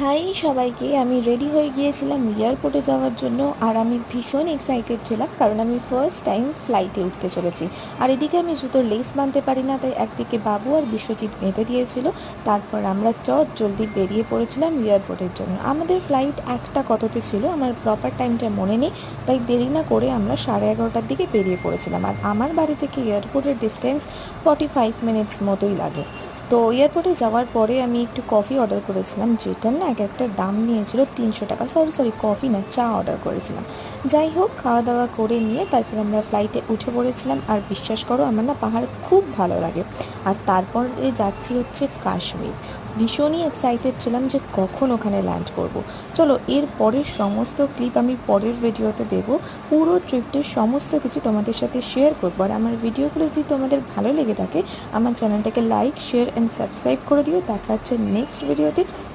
High সবাইকে, আমি ready হয়ে গিয়েছিলাম এয়ারপোর্টে যাওয়ার জন্য আর আমি ভীষণ এক্সাইটেড ছিলাম কারণ আমি ফার্স্ট টাইম ফ্লাইটে উঠতে চলেছি। আর এদিকে আমি জুতোর লেস বাঁধতে পারি না, তাই একদিকে বাবু আর বিশ্বজিৎ বেঁধে দিয়েছিল। তারপর আমরা চট জলদি বেরিয়ে পড়েছিলাম এয়ারপোর্টের জন্য। আমাদের ফ্লাইট একটা কততে ছিল, আমার প্রপার টাইমটা মনে নেই, তাই দেরি না করে আমরা সাড়ে এগারোটার দিকে বেরিয়ে পড়েছিলাম। আর আমার বাড়ি থেকে এয়ারপোর্টের ডিস্টেন্স ফর্টি ফাইভ মিনিটস মতোই লাগে। তো এয়ারপোর্টে যাওয়ার পরে আমি একটু কফি অর্ডার করেছিলাম, যেটার না এক একটা দাম নিয়েছিল তিনশো টাকা। সরি সরি কফি না, চা অর্ডার করেছিলাম। যাই হোক খাওয়া দাওয়া করে নিয়ে তারপর আমরা ফ্লাইটে উঠে পড়েছিলাম। আর বিশ্বাস করো, আমার না পাহাড় খুব ভালো লাগে। আর তারপরে যাচ্ছি হচ্ছে কাশ্মীর। ভীষণই এক্সাইটেড ছিলাম যে কখন ওখানে ল্যান্ড করব। চলো, এর পরের সমস্ত ক্লিপ আমি পরের ভিডিওতে দেব। পুরো ট্রিপটির সমস্ত কিছু তোমাদের সাথে শেয়ার করব। আর আমার ভিডিওগুলো যদি তোমাদের ভালো লেগে থাকে, আমার চ্যানেলটাকে লাইক শেয়ার অ্যান্ড সাবস্ক্রাইব করে দিও। দেখা হচ্ছে নেক্সট ভিডিওতে